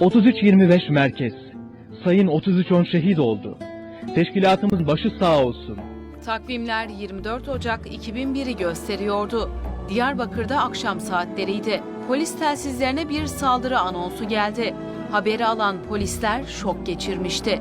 3325 Merkez Sayın 3310 şehit oldu. Teşkilatımız başı sağ olsun. Takvimler 24 Ocak 2001'i gösteriyordu. Diyarbakır'da akşam saatleriydi. Polis telsizlerine bir saldırı anonsu geldi. Haberi alan polisler şok geçirmişti.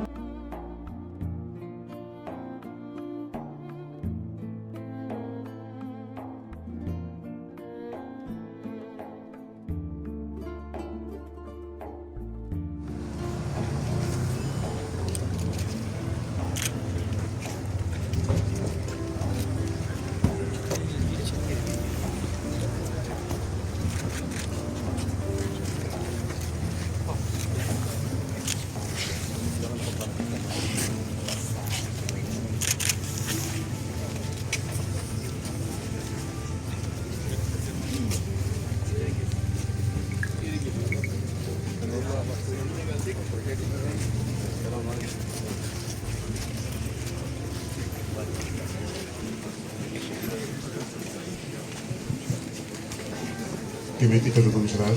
Kıymetli katılımcılar,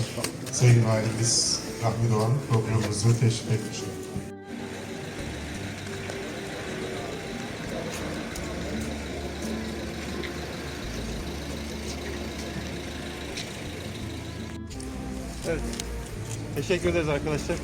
Sayın Valimiz Rahmi Doğan programımızı teşrif etmiştir. Evet. Teşekkür ederiz arkadaşlar.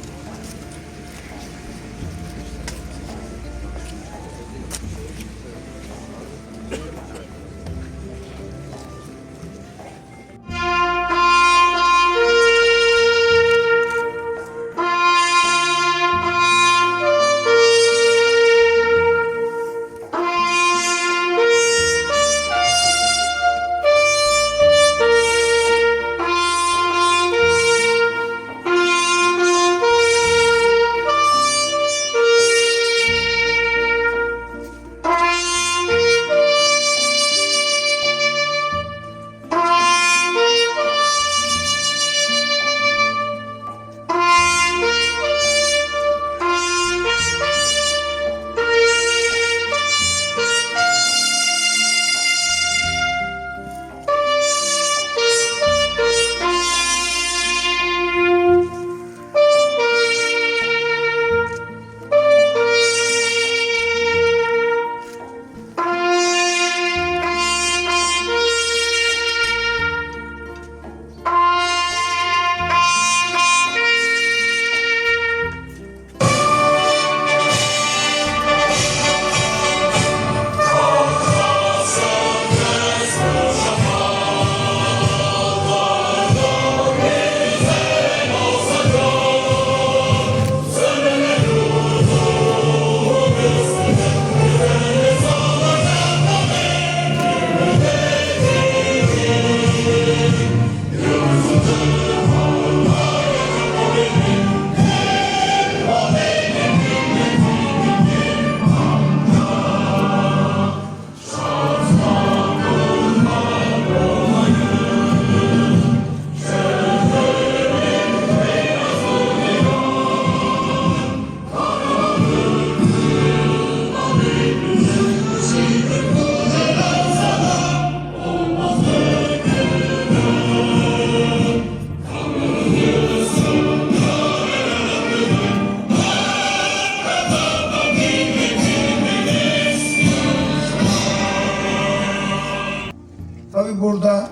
Tabi burada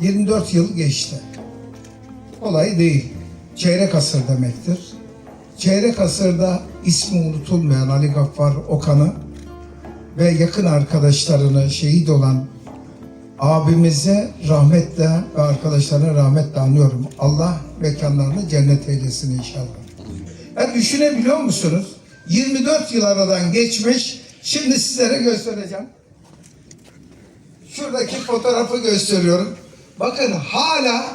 24 yıl geçti. Kolay değil. Çeyrek asır demektir. Çeyrek asırda ismi unutulmayan Ali Gaffar Okan'ı ve yakın arkadaşlarını şehit olan abimize rahmetle ve arkadaşlarına rahmetle anıyorum. Allah mekanlarını cennet eylesin inşallah. Ya düşünebiliyor musunuz? 24 yıl aradan geçmiş. Şimdi sizlere göstereceğim. Şuradaki fotoğrafı gösteriyorum. Bakın hala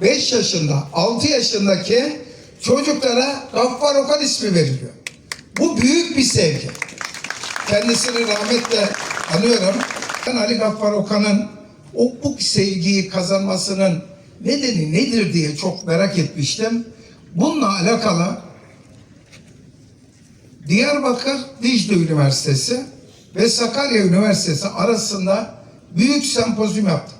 5 yaşında, 6 yaşındaki çocuklara Gaffar Okan ismi veriliyor. Bu büyük bir sevgi. Kendisini rahmetle anıyorum. Ben Ali Gaffar Okan'ın o bu sevgiyi kazanmasının nedeni nedir diye çok merak etmiştim. Bununla alakalı Diyarbakır Dicle Üniversitesi ve Sakarya Üniversitesi arasında büyük sempozyum yaptık.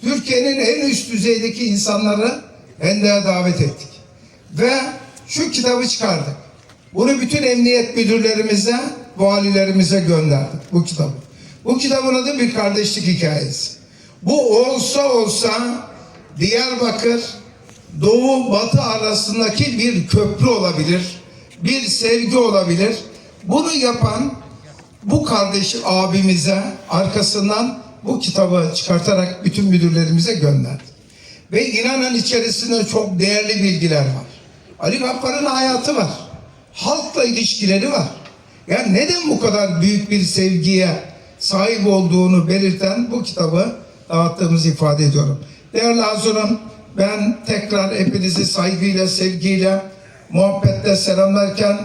Türkiye'nin en üst düzeydeki insanları Hende'ye davet ettik. ve şu kitabı çıkardık. Bunu bütün emniyet müdürlerimize, valilerimize gönderdik bu kitabı. Bu kitabın adı bir kardeşlik hikayesi. Bu olsa olsa Diyarbakır Doğu Batı arasındaki bir köprü olabilir. Bir sevgi olabilir. Bunu yapan bu kardeş abimize arkasından bu kitabı çıkartarak bütün müdürlerimize gönderdi. Ve inanın içerisinde çok değerli bilgiler var. Ali Gaffar'ın hayatı var. Halkla ilişkileri var. Yani neden bu kadar büyük bir sevgiye sahip olduğunu belirten bu kitabı dağıttığımızı ifade ediyorum. Değerli Hazırım, ben tekrar hepinizi saygıyla, sevgiyle, muhabbetle selamlarken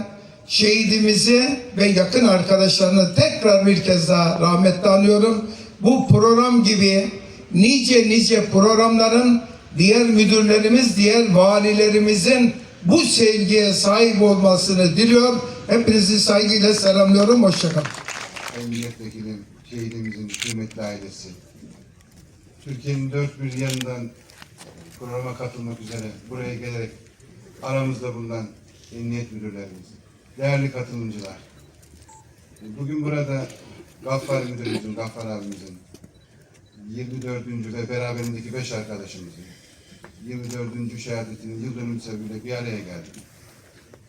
şehidimizi ve yakın arkadaşlarını tekrar bir kez daha rahmetle anıyorum. Bu program gibi nice nice programların diğer müdürlerimiz, diğer valilerimizin bu sevgiye sahip olmasını diliyor. Hepinizi saygıyla selamlıyorum. Hoşçakalın. Sayın Milletvekilim, şehidimizin kıymetli ailesi. Türkiye'nin dört bir yanından programa katılmak üzere buraya gelerek aramızda bulunan emniyet müdürlerimiz, değerli katılımcılar. Bugün burada Gaffar müdürümüzün, Gaffar abimizin 24. ve beraberindeki beş arkadaşımızın 24. şehadetinin yıl dönümü sebebiyle bir araya geldik.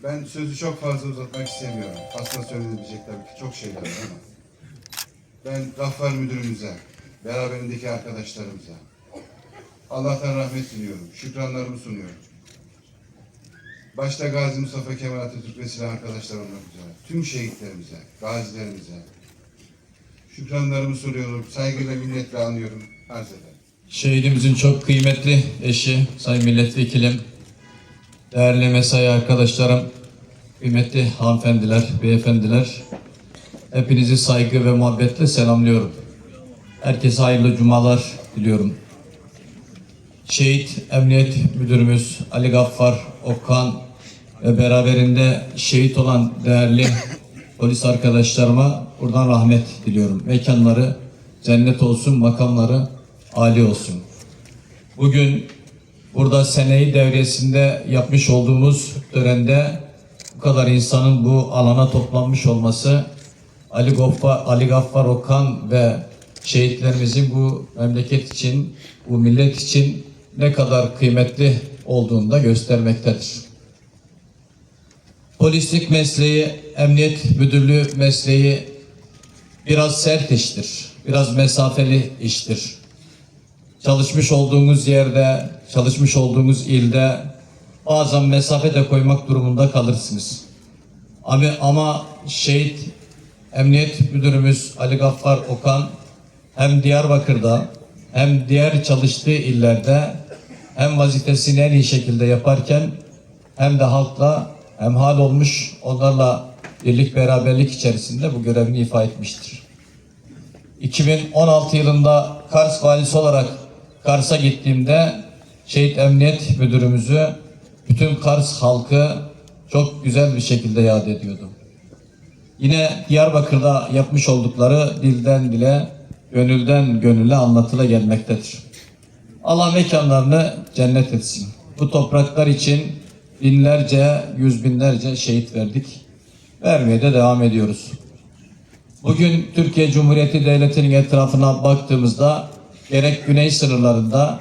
Ben sözü çok fazla uzatmak istemiyorum. Aslında söylenebilecek tabii ki çok şeyler var ama ben Gaffar müdürümüze, beraberindeki arkadaşlarımıza Allah'tan rahmet diliyorum. Şükranlarımı sunuyorum. Başta Gazi Mustafa Kemal Atatürk ve silah arkadaşlar olmak üzere tüm şehitlerimize, gazilerimize şükranlarımı sunuyorum. Saygıyla minnetle anıyorum. Arz ederim. Şehidimizin çok kıymetli eşi, Sayın Milletvekilim, değerli mesai arkadaşlarım, kıymetli hanımefendiler, beyefendiler, hepinizi saygı ve muhabbetle selamlıyorum. Herkese hayırlı cumalar diliyorum. Şehit Emniyet Müdürümüz Ali Gaffar Okan ve beraberinde şehit olan değerli polis arkadaşlarıma buradan rahmet diliyorum. Mekanları cennet olsun, makamları âli olsun. Bugün burada seneyi devresinde yapmış olduğumuz törende bu kadar insanın bu alana toplanmış olması Ali Gaffar, Ali Gaffar Okan ve şehitlerimizin bu memleket için, bu millet için ne kadar kıymetli olduğunu da göstermektedir. Polislik mesleği, emniyet müdürlüğü mesleği biraz sert iştir, biraz mesafeli iştir. Çalışmış olduğunuz yerde, çalışmış olduğunuz ilde bazen mesafe de koymak durumunda kalırsınız. Ama, ama şehit Emniyet Müdürümüz Ali Gaffar Okan hem Diyarbakır'da hem diğer çalıştığı illerde hem vazifesini en iyi şekilde yaparken hem de halkla hemhal olmuş onlarla birlik beraberlik içerisinde bu görevini ifa etmiştir. 2016 yılında Kars valisi olarak Kars'a gittiğimde Şehit Emniyet Müdürümüzü bütün Kars halkı çok güzel bir şekilde yad ediyordu. Yine Diyarbakır'da yapmış oldukları dilden dile, gönülden gönüle anlatıla gelmektedir. Allah mekanlarını cennet etsin. Bu topraklar için binlerce, yüz binlerce şehit verdik. Vermeye de devam ediyoruz. Bugün Türkiye Cumhuriyeti Devleti'nin etrafına baktığımızda gerek güney sınırlarında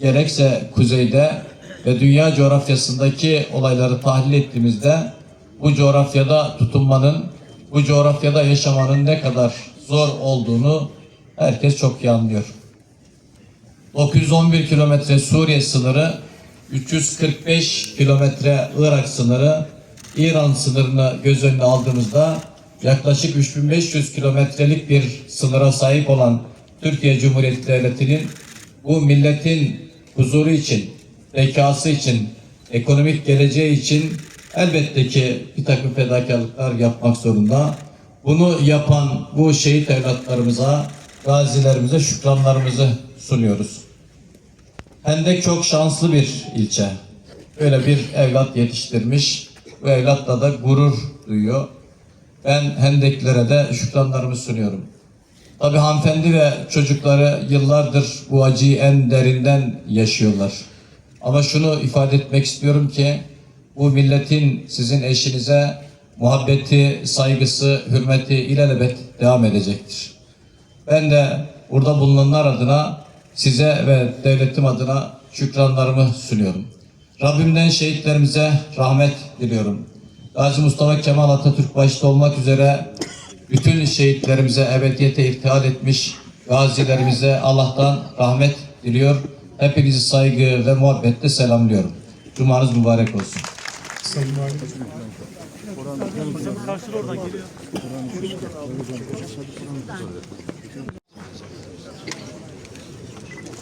gerekse kuzeyde ve dünya coğrafyasındaki olayları tahlil ettiğimizde bu coğrafyada tutunmanın, bu coğrafyada yaşamanın ne kadar zor olduğunu herkes çok iyi anlıyor. 911 kilometre Suriye sınırı, 345 kilometre Irak sınırı, İran sınırını göz önüne aldığımızda yaklaşık 3500 kilometrelik bir sınıra sahip olan Türkiye Cumhuriyeti Devleti'nin bu milletin huzuru için, bekası için, ekonomik geleceği için elbette ki bir takım fedakarlıklar yapmak zorunda. Bunu yapan bu şehit evlatlarımıza, gazilerimize şükranlarımızı sunuyoruz. Hendek çok şanslı bir ilçe. Böyle bir evlat yetiştirmiş. Bu evlatla da gurur duyuyor. Ben Hendeklere de şükranlarımı sunuyorum. Tabii hanımefendi ve çocukları yıllardır bu acıyı en derinden yaşıyorlar. Ama şunu ifade etmek istiyorum ki bu milletin sizin eşinize muhabbeti, saygısı, hürmeti ilelebet devam edecektir. Ben de burada bulunanlar adına size ve devletim adına şükranlarımı sunuyorum. Rabbimden şehitlerimize rahmet diliyorum. Gazi Mustafa Kemal Atatürk başta olmak üzere bütün şehitlerimize ebediyete irtihal etmiş gazilerimize Allah'tan rahmet diliyor. Hepinizi saygı ve muhabbetle selamlıyorum. Cumanız mübarek olsun. Sayın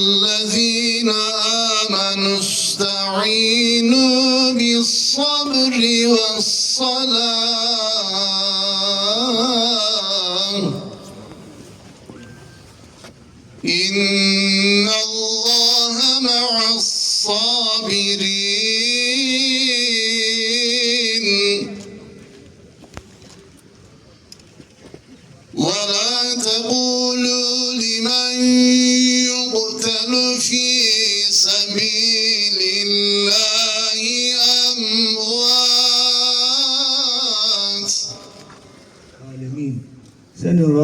الذين آمنوا استعينوا بالصبر والصلاة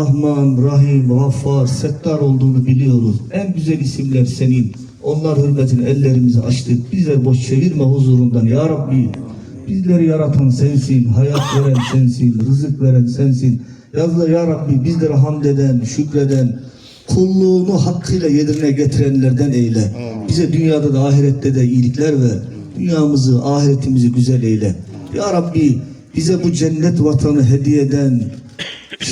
Rahman, Rahim, Gaffar, Settar olduğunu biliyoruz. En güzel isimler senin. Onlar hürmetine ellerimizi açtık. Bizleri boş çevirme huzurundan ya Rabbi. Bizleri yaratan sensin, hayat veren sensin, rızık veren sensin. Yazla ya Rabbi bizleri hamd eden, şükreden, kulluğunu hakkıyla yerine getirenlerden eyle. Bize dünyada da ahirette de iyilikler ver. Dünyamızı, ahiretimizi güzel eyle. Ya Rabbi bize bu cennet vatanı hediye eden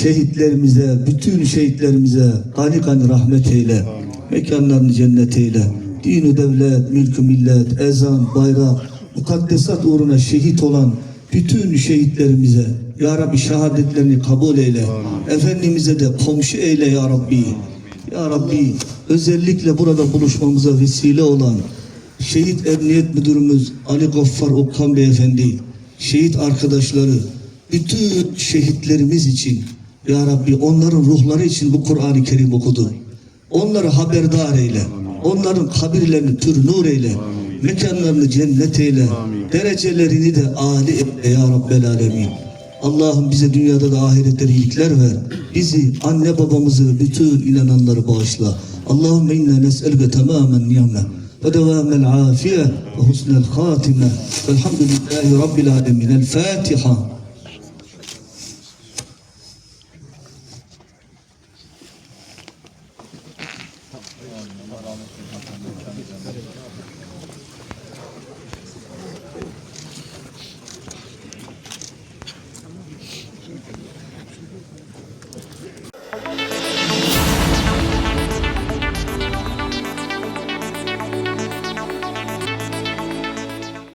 şehitlerimize, bütün şehitlerimize gani gani rahmet eyle. Mekanlarını cennet eyle. Dini devlet, mülkü millet, ezan, bayrak, mukaddesat uğruna şehit olan bütün şehitlerimize Ya Rabbi şehadetlerini kabul eyle. Efendimiz'e de komşu eyle Ya Rabbi. Ya Rabbi özellikle burada buluşmamıza vesile olan Şehit Emniyet Müdürümüz Ali Gaffar Okan Beyefendi, şehit arkadaşları, bütün şehitlerimiz için Ya Rabbi onların ruhları için bu Kur'an-ı Kerim okudu. Onları haberdar eyle. Onların kabirlerini tür nur eyle. Mekanlarını cennet eyle. Derecelerini de âli eyle ya Rabbel Alemin. Allah'ım bize dünyada da ahirette iyilikler ver. Bizi, anne babamızı, bütün inananları bağışla. Allahümme inna nes'elke tamamen ni'me ve devamel afiye ve husnel hatime. Velhamdülillahi Rabbil alemin. El Fatiha.